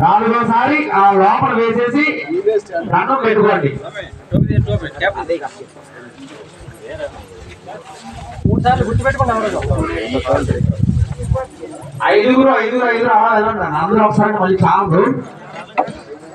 నాలుగోసారి ఆ లోపల వేసేసి దండం పెట్టుకోండి. ఐదుగురు ఐదుగురు ఐదుగురు అవ్వాలి అందరూ ఒకసారి మళ్ళీ చాలు.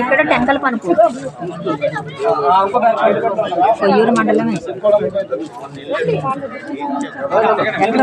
ఇక్కడ టెంకల పనుకు. కొయ్యూరు మండలమే. ఎక్కడ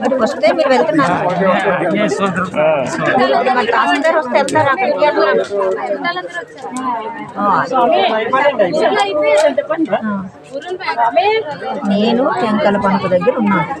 మరి వస్తే మీరు వెళ్తున్నారు. మీరు మరి తహసీల్దార్ వస్తే వెళ్తారా అక్కడికి ఆ, నేను టెంకల పనుకు దగ్గర ఉన్నాను